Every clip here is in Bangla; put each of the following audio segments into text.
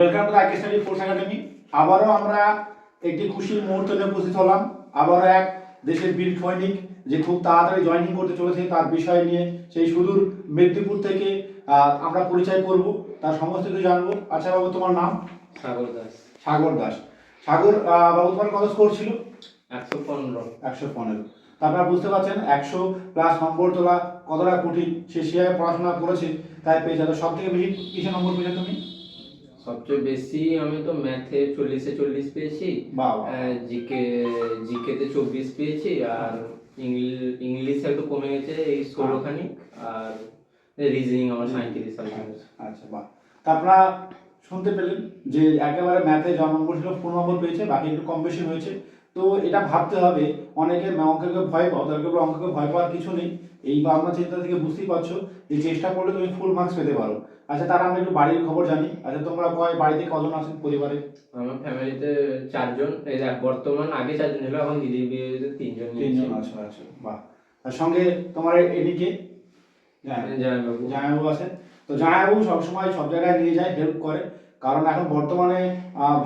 Welcome to IK study force academy আবারও আমরা একটি খুশির মুহূর্ত উপস্থিত হলাম। আবারও এক দেশের বীর সৈনিক যে খুব তাড়াতাড়ি জয়েনিং করতে চলেছে তার বিষয় নিয়ে। সেই সুদূর মেদিনীপুর থেকে আমরা পরিচয় করব তার সমস্ত কিছু জানব। আচ্ছা বাবু তোমার নাম? সাগর দাস। সাগর দাস। সাগর বাবু তোমার কত স্কোর ছিল? একশো পনেরো। একশো পনেরো। তারপরে বুঝতে পারছেন একশো প্লাস নম্বর তোলা কতটা কঠিন সে শিয়ায় পড়াশোনা করেছে তাই পেয়েছে। সব থেকে বেশি কিসে নম্বর পেয়েছ তুমি? সবচেয়ে বেশি আমি তো ম্যাথে চল্লিশে চল্লিশ পেয়েছি জিকে জিকেতে চব্বিশ পেয়েছি আর ইংলি- ইংলিশে একটু কমে গেছে এই ষোলোখানি আর রিজনিং আমার সাঁত্রিশ আচ্ছা বাহ। তারপর শুনতে পেলেন যে একেবারে ম্যাথে ছ নম্বর ছিল পনেরো নম্বর পেয়েছে বাকি একটু কম বেশি হয়েছে। তো এটা ভাবতে হবে। অনেকে অঙ্ককে ভয় পাও তাদেরকে বলে অঙ্ককে ভয় পাওয়ার কিছু নেই। এই ভাবনা চিন্তা থেকে বুঝতেই পারছ যে চেষ্টা করলে তুমি ফুল মার্কস পেতে পারো। আচ্ছা তারা আমরা একটু বাড়ির খবর জানি। আচ্ছা তোমরা কয় বাড়িতে কজন আছেন পরিবারে? আমার ফ্যামিলিতে চারজন। এই দেখ বর্তমান আগে চারজন ছিল এখন দিদির বিয়েতে তিনজন তিনজন আছো আচ্ছা বাহ। তার সঙ্গে তোমার এদিকে? জানাবাবু জামাইবাবু। আছে তো জামাইবাবু সবসময় সব জায়গায় নিয়ে যায় হেল্প করে। কারণ এখন বর্তমানে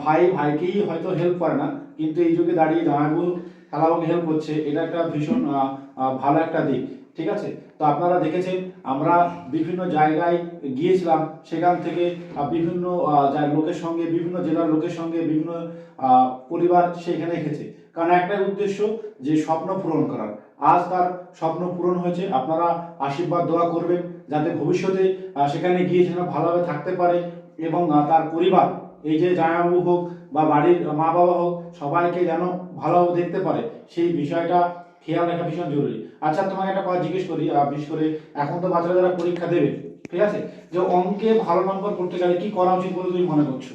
ভাই ভাইকেই হয়তো হেল্প করে না, কিন্তু এই যুগে দাঁড়িয়ে জামাইবাবু খালাবাবুকে হেল্প করছে, এটা একটা ভীষণ ভালো একটা দিক, ঠিক আছে? তো আপনারা দেখেছেন, আমরা বিভিন্ন জায়গায় গিয়েছিলাম, সেখান থেকে বিভিন্ন লোকের সঙ্গে, বিভিন্ন জেলার লোকের সঙ্গে, বিভিন্ন পরিবার সেখানে এসেছে। কারণ একটাই উদ্দেশ্য যে স্বপ্ন পূরণ করার। আজ তার স্বপ্ন পূরণ হয়েছে, আপনারা আশীর্বাদ দোয়া করবেন, যাতে ভবিষ্যতে সেখানে গিয়ে যেন ভালোভাবে থাকতে পারে এবং তার পরিবার, এই যে জামাইবাবু হোক বা বাড়ির মা বাবা হোক, সবাইকে যেন ভালোভাবে দেখতে পারে, সেই বিষয়টা খেয়াল রাখা ভীষণ জরুরি। আচ্ছা তোমাকে একটা কথা জিজ্ঞেস করি বিশেষ করে এখন তো বাচ্চারা যারা পরীক্ষা দেবে, ঠিক আছে? যে অঙ্কে ভালো নম্বর করতে গেলে কি করা উচিত বলে তুমি মনে করছ?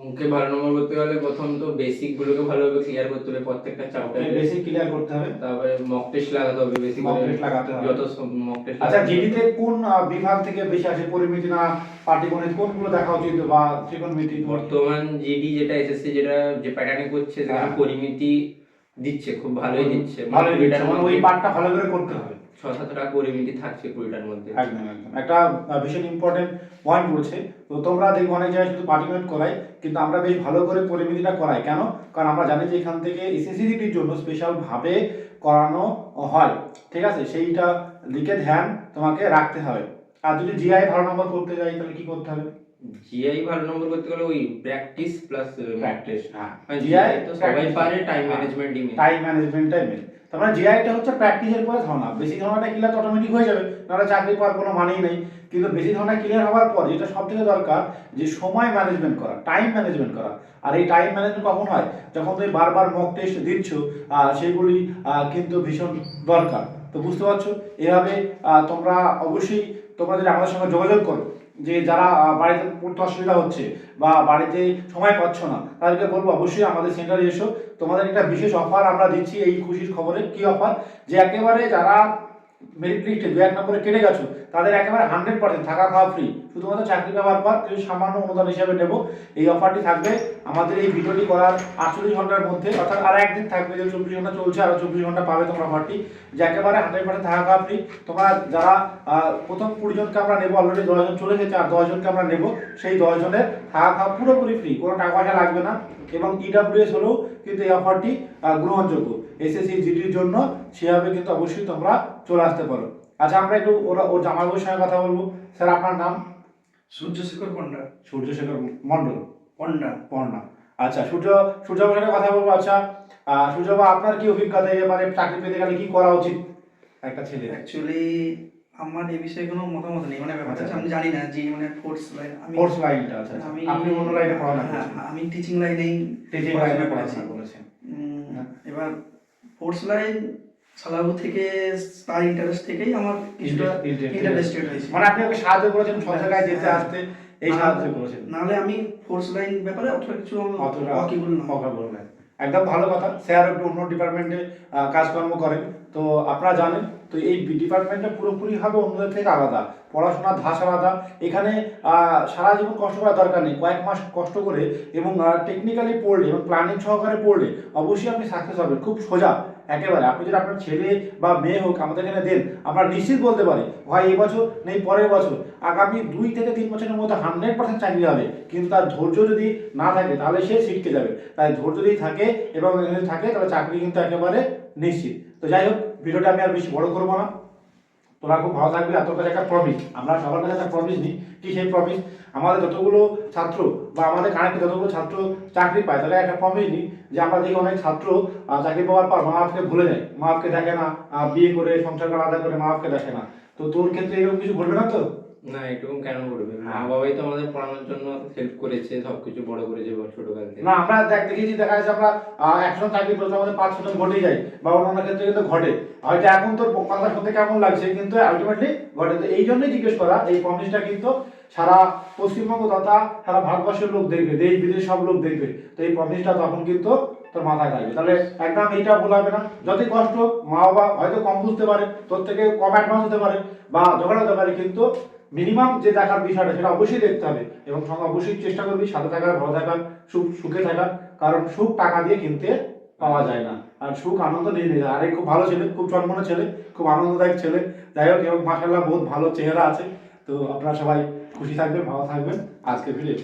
অঙ্কে ভালো নম্বর করতে গেলে প্রথম তো বেসিক গুলোকে ভালোভাবে ক্লিয়ার করতে হবে প্রত্যেকটা চ্যাপ্টারে বেশি ক্লিয়ার করতে হবে। তারপরে মক টেস্ট লাগাতে হবে Mock করে test লাগাতে হবে। যত মক টেস্ট আচ্ছা জিডিতে কোন বিভাগ থেকে বেশি আসে পরিমিতি না পাটিগণিত? কোনগুলো দেখা উচিত বা ত্রিকোণমিতি? বর্তমান জিডি যেটা এসএসসি যেটা যে প্যাটার্নে করছে সেখানে হ্যাঁ। পরিমিতি দিচ্ছে খুব ভালোই দিচ্ছে। ভালোই দিচ্ছে, মানে ওই পার্টটা ভালো করে করতে হবে। ছ সাতটা পরিমিতি থাকছে কুড়িটার মধ্যে। একদম একদম। একটা তো তোমরা অনেক জায়গায় শুধু করাই কিন্তু আমরা বেশ ভালো করে করাই কেন? কারণ আমরা জানি যে এখান থেকে জন্য স্পেশাল ভাবে করানো হয়। ঠিক আছে? সেইটা দিকে ধ্যান তোমাকে রাখতে হবে। আর যদি জিআই ভালো নম্বর করতে যাই, তাহলে কি করতে হবে? জিআই ভালো নম্বর করতে গেলে ওই প্র্যাকটিস প্লাস প্র্যাকটিস হ্যাঁ। জিআই তো সবাই পারে টাইম হ্যাঁ। ম্যানেজমেন্টই মেন টাইম ম্যানেজমেন্টটাই মেন তার মানে জিআইটা হচ্ছে প্র্যাকটিসের পরে ধারণা। বেশি ধারণাটা ক্লিয়ার অটোমেটিক হয়ে যাবে নাহলে চাকরি পাওয়ার কোনো মানেই নেই। কিন্তু বেশি ধারণা ক্লিয়ার হওয়ার পর যেটা সব থেকে দরকার যে সময় ম্যানেজমেন্ট করা টাইম ম্যানেজমেন্ট করা। আর এই টাইম ম্যানেজমেন্ট কখন হয়? যখন তুমি বারবার মক টেস্ট দিচ্ছ সেগুলি কিন্তু ভীষণ দরকার। তো বুঝতে পারছ? এভাবে তোমরা অবশ্যই তোমাদের আমাদের সঙ্গে যোগাযোগ করো যে যারা বাড়িতে পড়তে অসুবিধা হচ্ছে বা বাড়িতে সময় পাচ্ছ না, তাদেরকে বলব অবশ্যই আমাদের সেন্টারে এসো। তোমাদের একটা বিশেষ অফার আমরা দিচ্ছি এই খুশির খবরে। কি অফার যে একেবারে যারা মেরিট লিস্টে দু এক নম্বরে কেটে গেছো, তাদের একেবারে হান্ড্রেড পার্সেন্ট থাকা খাওয়া ফ্রি শুধুমাত্র চাকরি পাওয়ার পর কিছু সামান্য অনুদান হিসাবে নেব। এই অফারটি থাকবে আমাদের এই ভিডিওটি করার আটচল্লিশ ঘণ্টার মধ্যে, অর্থাৎ আর একদিন থাকবে যে চব্বিশ ঘণ্টা চলছে, আরও চব্বিশ ঘণ্টা পাবে তোমরা অফারটি যে একেবারে হান্ড্রেড পার্সেন্ট থাকা খাওয়া ফ্রি তোমরা যারা প্রথম কুড়ি জনকে আমরা নেব অলরেডি দশজন চলে গেছে, আর দশজনকে আমরা নেব, সেই দশজনের থাকা খাওয়া পুরোপুরি ফ্রি কোনো টাকা পয়সা লাগবে না। এবং ইডাব্লিউএস হলেও কিন্তু এই অফারটি গ্রহণযোগ্য। এসএসসি জিডির জন্য সেভাবে কিন্তু অবশ্যই তোমরা চলে আসতে পারো। আচ্ছা আমরা একটু ওরা ওর জামাইবাবুর সঙ্গে কথা বলব। স্যার আপনার নাম? সূর্যশেখর পণ্ডা সূর্যশেখর মণ্ডল। পণ্ডা পর্ণা আচ্ছা সূর্য সূর্যবাবুর সঙ্গে কথা বলব। আচ্ছা সূর্যবাবু আপনার কি অভিজ্ঞতা এই মানে চাকরি পেতে গেলে কি করা উচিত? একটা ছেলে। অ্যাকচুয়ালি আমার এই বিষয়ে কোনো মতামত নেই। মানে ব্যাপারটা হচ্ছে আমি জানি না যে মানে ফোর্স লাইন আমি কোর্স লাইনটা আচ্ছা আচ্ছা। আমি আপনি অন্য লাইনে পড়াশোনা হ্যাঁ, করেছেন। আমি টিচিং লাইনেই টিচিং লাইনে। পড়াশোনা করেছেন। হ্যাঁ। এবার ফোর্স লাইন সালাবু থেকে তার ইন্টারেস্ট থেকেই আমার কিছুটা ইন্টারেস্টেড হয়েছে। মানে আপনি ওকে সাহায্য করেছেন সব জায়গায় যেতে হ্যাঁ। আসতে এই সাহায্য করেছেন। নাহলে আমি ফোর্স লাইন ব্যাপারে অতটা কিছু অতটা ওয়াকিবুল না। কথা বললেন একদম ভালো কথা। স্যার একটু অন্য ডিপার্টমেন্টে কাজকর্ম করেন। তো আপনারা জানেন তো এই ডিপার্টমেন্টটা পুরোপুরি ভাবে অন্যদের থেকে আলাদা। পড়াশোনার ধাস আলাদা। এখানে সারা জীবন কষ্ট করার দরকার নেই। কয়েক মাস কষ্ট করে এবং টেকনিক্যালি পড়লে এবং প্ল্যানিং সহকারে পড়লে অবশ্যই আপনি সাকসেস হবেন। খুব সোজা। একেবারে। আপনি যদি আপনার ছেলে বা মেয়ে হোক আমাদের এখানে দেন, আমরা নিশ্চিত বলতে পারি, ভাই, এই বছর নেই, পরের বছর। আগামী দুই থেকে তিন বছরের মধ্যে হান্ড্রেড পার্সেন্ট চাকরি হবে। কিন্তু তার ধৈর্য যদি না থাকে, তাহলে সে ছিটকে যাবে। তাই ধৈর্য যদি থাকে এবং থাকে, তাহলে চাকরি কিন্তু একেবারে নিশ্চিত। তো যাই হোক, ভিডিওটা আমি আর বেশি বড় করব না। তোরা খুব ভালো থাকবি আর তোর একটা প্রমিস আমরা সবার কাছে একটা প্রমিস নিই। কি সেই প্রমিস আমাদের যতগুলো ছাত্র বা আমাদের কানেক্টে যতগুলো ছাত্র চাকরি পায় তাহলে একটা প্রমিস নিই যে আমরা দেখি অনেক ছাত্র চাকরি পাওয়ার পর মা বাপকে ভুলে যায়। মা বাপকে দেখে না বিয়ে করে, সংসার করে আলাদা করে মা বাপকে দেখে না। তো তোর ক্ষেত্রে এরকম কিছু ঘটবে না তো? না এটুকু কেন করবে? মা হ্যাঁ। বাবাই তো আমাদের পড়ানোর জন্য হেল্প করেছে সবকিছু বড় করেছে ছোটকাল থেকে। না আমরা দেখ দেখেছি দেখা যাচ্ছে আমরা একশো চাকরি করতে আমাদের পাঁচ ছজন ঘটেই যায় বা অন্যান্য ক্ষেত্রে কিন্তু ঘটে। হয়তো এখন তোর কথা শুনতে কেমন লাগছে কিন্তু আলটিমেটলি ঘটে। তো এই জন্যই জিজ্ঞেস করা এই প্রমিসটা কিন্তু সারা পশ্চিমবঙ্গ তথা সারা ভারতবর্ষের লোক দেখবে দেশ বিদেশ সব লোক দেখবে। তো এই প্রমিসটা তখন কিন্তু তোর মাথায় থাকবে। তাহলে একদম এইটা বলাবে না। যতই কষ্ট হোক, মা বাবা হয়তো কম বুঝতে পারে তোর থেকে কম অ্যাডভান্স হতে পারে বা ঝগড়া হতে পারে কিন্তু মিনিমাম যে দেখার বিষয়টা, সেটা অবশ্যই দেখতে হবে এবং সঙ্গে অবশ্যই চেষ্টা করবি সাথে থাকার ভালো থাকার সুখ, সুখে থাকার কারণ সুখ টাকা দিয়ে কিনতে পাওয়া যায় না। আর সুখ আনন্দ নিয়ে নিয়ে। আর খুব ভালো ছেলে, খুব জন্মনা ছেলে, খুব আনন্দদায়ক ছেলে। যাই হোক, এবং মাসাল্লাহ বহুত ভালো চেহারা আছে। তো আপনারা সবাই খুশি থাকবেন, ভালো থাকবেন। আজকে ভিডিও